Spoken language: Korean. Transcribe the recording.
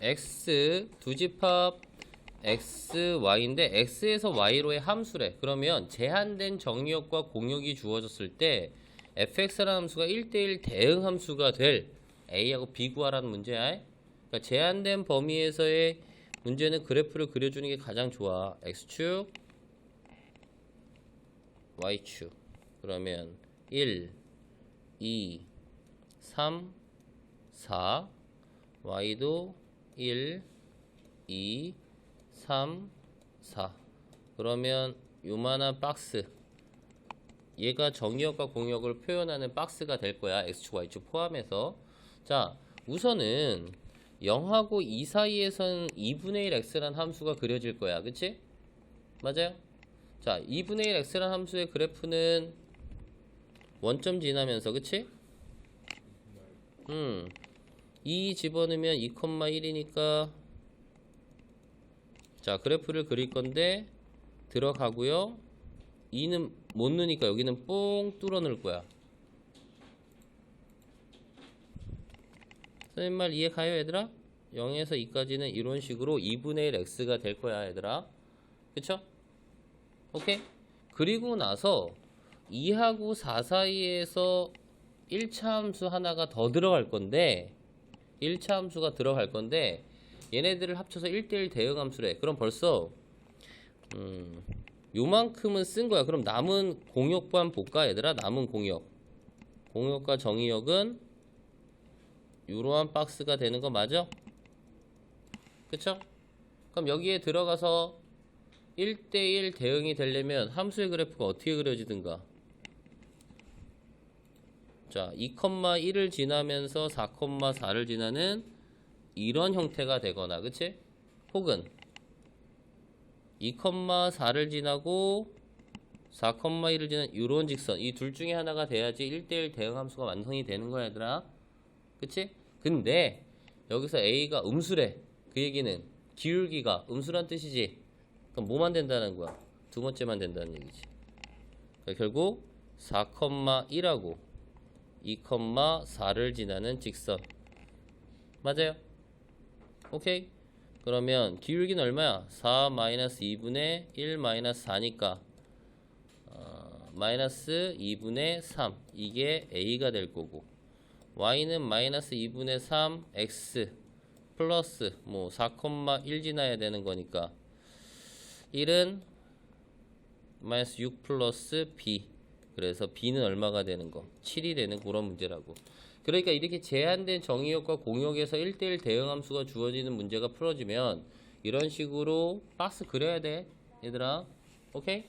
x 두 집합 x y인데 x에서 y로의 함수래. 그러면 제한된 정의역과 공역이 주어졌을 때 fx라는 함수가 1대1 대응 함수가 될 a하고 b 구하라는 문제야. 그러니까 제한된 범위에서의 문제는 그래프를 그려주는 게 가장 좋아. x축, y축. 그러면 1, 2, 3, 4, y도 1, 2, 3, 4. 그러면 요만한 박스. 얘가 정의역과 공역을 표현하는 박스가 될 거야. x축, y축 포함해서. 자, 우선은 0하고 2 사이에선 2분의 1 x란 함수가 그려질 거야. 그치? 맞아요? 자, 2분의 1 x란 함수의 그래프는 원점 지나면서, 그치? 음, 2 집어넣으면 2,1이니까 자 그래프를 그릴 건데 들어가고요 2는 못 넣으니까 여기는 뽕 뚫어 넣을 거야 선생님 말 이해 가요 얘들아? 0에서 2까지는 이런 식으로 2분의 1 x가 될 거야 얘들아 그쵸? 오케이? 그리고 나서 2하고 4 사이에서 1차 함수 하나가 더 들어갈 건데 1차 함수가 들어갈 건데 얘네들을 합쳐서 1대1 대응 함수래. 그럼 벌써 음, 요만큼은 쓴 거야. 그럼 남은 공역만 볼까 얘들아? 남은 공역. 공역과 정의역은 이러한 박스가 되는 거 맞아? 그쵸? 그럼 여기에 들어가서 1대1 대응이 되려면 함수의 그래프가 어떻게 그려지든가 자, 2,1을 지나면서 4,4를 지나는 이런 형태가 되거나, 그치? 혹은 2,4를 지나고 4,1을 지나는 이런 직선, 이 둘 중에 하나가 돼야지 1대1 대응 함수가 완성이 되는 거야, 얘들아. 그치? 근데 여기서 A가 음수래. 그 얘기는 기울기가 음수란 뜻이지. 그럼 뭐만 된다는 거야? 두 번째만 된다는 얘기지. 그러니까 결국 4,1하고 2,4를 지나는 직선. 맞아요? 오케이. 그러면 기울기는 얼마야? 4 마이너스 2분의 1 마이너스 4니까. 어, 마이너스 2분의 3 이게 A가 될 거고. Y는 마이너스 2분의 3 X 플러스 뭐 4,1 지나야 되는 거니까. 1은 마이너스 6 플러스 B 그래서 B는 얼마가 되는 거? 7이 되는 그런 문제라고. 그러니까 이렇게 제한된 정의역과 공역에서 1대1 대응 함수가 주어지는 문제가 풀어지면 이런 식으로 박스 그려야 돼. 얘들아. 오케이?